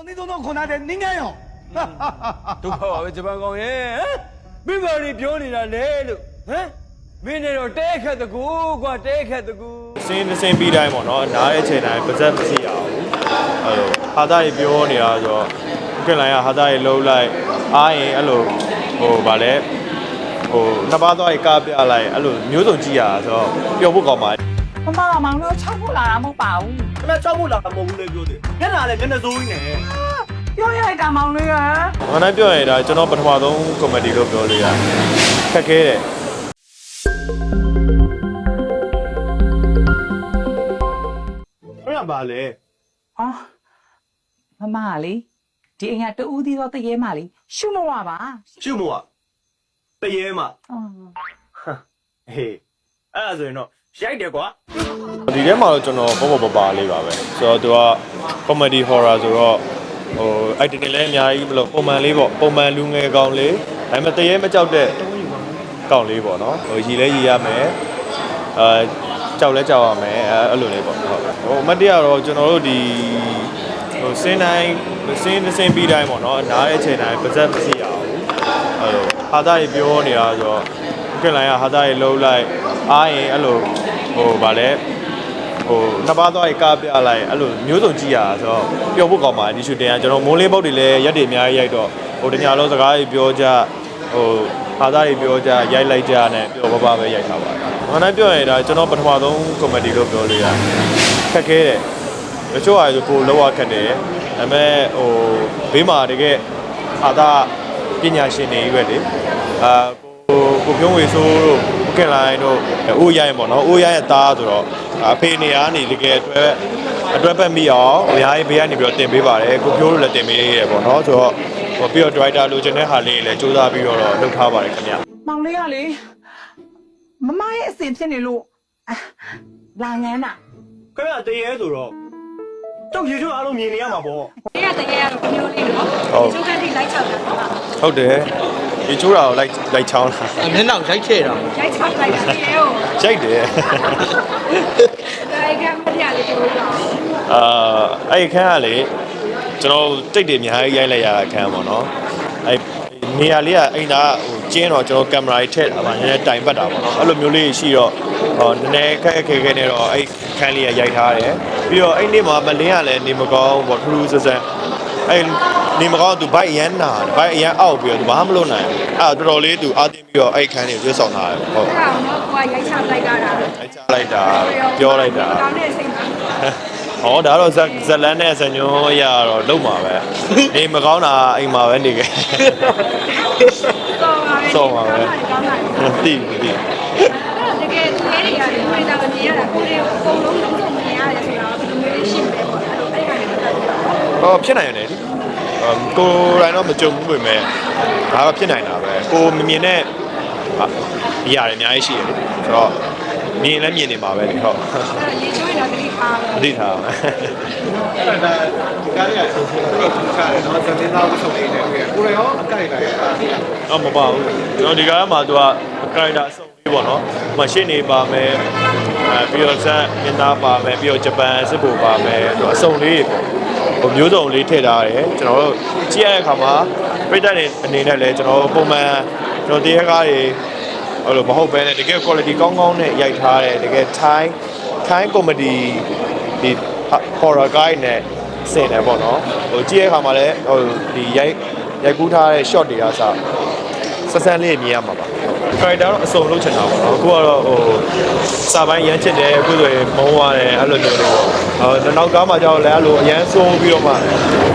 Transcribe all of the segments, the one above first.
我那种弄困难的，你敢用？ ဒုက္ခပါပဲဂျပန်ကောင်ရဲ့ဟမ်မိမာရီပြောနေတာလေလို့ဟမ်မင်းနေတော့တဲခက်တကူကွာတဲခက်တကူ စင်းတစ်စင်းပြီးတိုင်းပေါ့နော်နားတဲ့ချိန်တိုင်းပါဇက်မရှိရအောင်အဲ့လိုဟာသားကြီးပြောနေတာဆိုတော့ကင်လိုင်းကဟာသားကြီးလှုပ်လိုက်အားရင်အဲ့လိုဟိုဗာလဲဟိုနှစ်ပါးသွားကြီးကားပြလိုက်အဲ့လိုမျိုးစုံကြည့်ရတာဆိုတော့ပျော်ဖို့ကောင်းပါတယ် မမမောင်တို့6ဖို့လာတာမဟုတ်ပါဘူးခဏချောက်ဖို့လာတာမဟုတ်ဘူးလေပြောတယ်။ညနာလည်းမျက်နှာစိုးကြီးနဲ့ပြောရလိုက်တာမောင်လေးရ။ငါတိုင်းပြောရင်ဒါကျွန်တော်ပထမဆုံးကွန်မဒီလို့ပြောလို့ရတယ်။ခက်ခဲတယ်။အဲ့ဒါပါလေအော်မမလေးဒီအိမ်ကတူးသီးတော့တရေမလေးရှုမဝပါ။ရှုမို့ကတရေမှာအော်ဟေးအဲ့ဒါဆိုရင်တော့ ရိုက်တယ်ကွာ။ဒီထဲမှာတော့ကျွန်တော်ပေါ့ပေါ့ပပါလေးပါပဲ။ဆိုတော့သူက comedy horror ဆိုတော့ဟို item တွေလည်းအများကြီးမလို့ပုံမှန်လေးပေါ့ပုံမှန်လူငယ်ကောင်လေးဒါပေမဲ့တရေမကြောက်တဲ့ကောင်လေးပေါ့နော်။ဟိုရီလဲရီရမယ်။အာကြောက်လဲကြောက်ရမယ်အဲအဲ့လိုလေးပေါ့ဟုတ်ဟိုအမတ်တရတော့ကျွန်တော်တို့ဒီဟိုစင်းတိုင်းစင်းတစ်စင်းပြီးတိုင်းပေါ့နော်နားတဲ့ချိန်တိုင်းပါဇက်မရှိရအောင်အဲ့လိုဟာသားကြီးပြောနေတာဆိုတော့ ကင်လိုင်းကဟာသားကြီးလှုပ်လိုက်အားရင်အဲ့လိုဟိုဗာလဲဟိုနှစ်ပါးသွားကြီးကားပြလိုက်အဲ့လိုမျိုးစုံကြည့်ရတာဆိုတော့ပျော်ဖို့ကောင်းပါတယ်ဒီရှူတင်ကကျွန်တော်မိုးလေးပုတ်တွေလည်းရက်တွေအများကြီးရိုက်တော့ဟိုတညာလုံးစကားကြီးပြောကြဟိုဟာသားကြီးပြောကြရိုက်လိုက်ကြနဲ့ပျော်ပါပါပဲရိုက်ထားပါတယ်။ငါတိုင်းပြောရင်ဒါကျွန်တော်ပထမဆုံးကွန်မဒီလို့ပြောလို့ရတယ်။ခက်ခဲတယ်။တချို့ဟာဆိုကိုယ်လောက်ရခက်တယ်။ဒါပေမဲ့ဟိုဘေးမှာတကယ်ဟာသားပညာရှင်တွေကြီးပဲလေ။အာ ကိုကိုပြုံးဝေဆိုးတို့ကိုကင်လိုင်းတို့အိုးရိုင်းပေါ့နော်။အိုးရိုင်းရဲ့သားဆိုတော့အဖေနေရာနေတကယ်အတွက်အတွက်ပတ်မိအောင်အများကြီးဘေးကနေပြီးတော့တင်ပေးပါတယ်။ကိုပြိုးတို့လည်းတင်ပေးရတယ်ပေါ့နော်။ဆိုတော့ဟိုပြီးတော့ driver လိုချင်တဲ့ဟာလေးလည်းစူးစမ်းပြီးတော့လုပ်ထားပါတယ်ခင်ဗျ။မောင်လေးကလေမမရဲ့အစင်ဖြစ်နေလို့အာလာငန်းတာ။ခင်ဗျတရေဆိုတော့တောက်ရေချိုးအားလုံးမြင်နေရမှာပေါ့။ဒီကတကယ်ကတော့မျိုးလေးနော်ဟုတ်။ကျုပ်ကတိလိုက်ချောက်တာနော်ဟုတ်တယ် ဒီချိုးတာကိုလိုက်လိုက်ချောင်းတာအမျက်နှာရိုက်ခဲ့တာ။ရိုက်ချောက်လိုက်တာဒီကိုရိုက်တယ်ဒါအိမ်ကမပြလေးတို့တော့အာအဲ့ဒီခန်းကလေကျွန်တော်တိတ်တွေအများကြီးရိုက်လိုက်ရတာခန်းပေါ့နော်အဲ့နေရာလေးကအိမ်သားဟိုကျင်းတော့ကျွန်တော်ကင်မရာကြီးထည့်တာပါနည်းနည်းတိုင်ပတ်တာပေါ့နော်အဲ့လိုမျိုးလေးရှိတော့ဟောနည်းနည်းခက်ခဲခဲနေတော့အဲ့ခန်းလေးကရိုက်ထားတယ်ပြီးတော့အဲ့နေ့မှာမလင်းကလည်းနေမကောင်းပေါ့ထူးထူးဆန်းဆန်း အဲ့နေမကောင်းသူဘိုက်အရန်နာတယ်ဘိုက်အရန်အောက်ပြီးတော့သူဘာမှမလုပ်နိုင်ဘူးအဲ့တော့တော်တော်လေးသူအာတင်ပြီးတော့အဲ့ခန်းလေးကိုရွေးဆောင်ထားတယ်ဟုတ်အဲ့ဒါတော့ကိုကရိုက်ချောက်လိုက်တာလားအဲ့ချလိုက်တာပြောလိုက်တာကောင်းတဲ့စိတ်ပါဟောဒါတော့ဇက်ဇက်လန်းနဲ့ဇညွန်ရတော့လုံးမှာပဲနေမကောင်းတာအိမ်မှာပဲနေခဲ့စောပါပဲစောပါပဲကောင်းတာကောင်းတာတိတိတကယ်သူလေးတွေကလည်းကိုယ်တာမမြင်ရတာကိုယ်လေးအကုန်လုံးလုံးစုံမြင်ရတယ်ဆိုတာ ဟောဖြစ်နိုင်ရတယ်လေအမ်ကိုယ်တိုင်တော့မကြုံဘူးပေမဲ့ဒါကဖြစ်နိုင်တာပဲကိုမမြင်တဲ့ဟာနေရာတွေအများကြီးရှိရတယ်ဆိုတော့မြင်လည်းမြင်နေမှာပဲလေဟုတ်အဲ့ဒါရေချိုးရတာတတိထားအတိထားမယ်အဲ့ဒါဒါဒီကားလေးကဆိုတော့သူချတယ်နော်သတင်သားဝတ်ဆောင်နေတယ်ကိုယ်ရောအကြိုက်လိုက်တာတော့မပါဘူးကျွန်တော်ဒီကားမှာသူက character အစုံလေးပေါ့နော်ဟိုမှာရှင်းနေပါမယ်အဲပြီးတော့ဇက်မင်းသားပါမယ်ပြီးတော့ဂျပန်စစ်ဖို့ပါမယ်သူအစုံလေးပေါ့ ဟိုမျိုးစုံလေးထည့်ထားတယ်ကျွန်တော်တို့ကြည့်ရတဲ့အခါမှာပြိတ္တတွေအနေနဲ့လည်းကျွန်တော်ပုံမှန်ကျွန်တော်တရားကားတွေဟိုလိုမဟုတ်ဘဲနဲ့တကယ် quality ကောင်းကောင်းနဲ့ရိုက်ထားတယ်တကယ် Thai Thai comedy ဒီ horror guy နဲ့ဆင်တယ်ပေါ့နော်ဟိုကြည့်ရတဲ့အခါမှာလည်းဟိုဒီရိုက်ရိုက်ကူးထားတဲ့ shot တွေကစဆက်ဆန်းလေးမြင်ရမှာပါ။ character တော့အစုံလုံးချင်တာပေါ့နော်။အခုကတော့ဟိုစာပိုင်းရမ်းချစ်တယ်အခုဆိုရင်မုန်းရတယ်အဲ့လိုမျိုးတွေပေါ့။ ဟိုနောက်ကားမှာကျတော့လည်းအဲ့လိုအရန်ဆိုးပြီးတော့မှ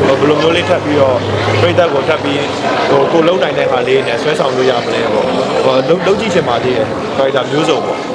ဟိုဘယ်လိုမျိုးလေးထပ်ပြီးတော့ပြိသက်ကိုထပ်ပြီးဟိုကိုလုံးနိုင်တဲ့ဟာလေးနဲ့ဆွဲဆောင်လို့ရမလဲပေါ့။ဟိုလုံးလုံးကြည့်ချင်ပါသေးတယ်။ character မျိုးစုံပေါ့။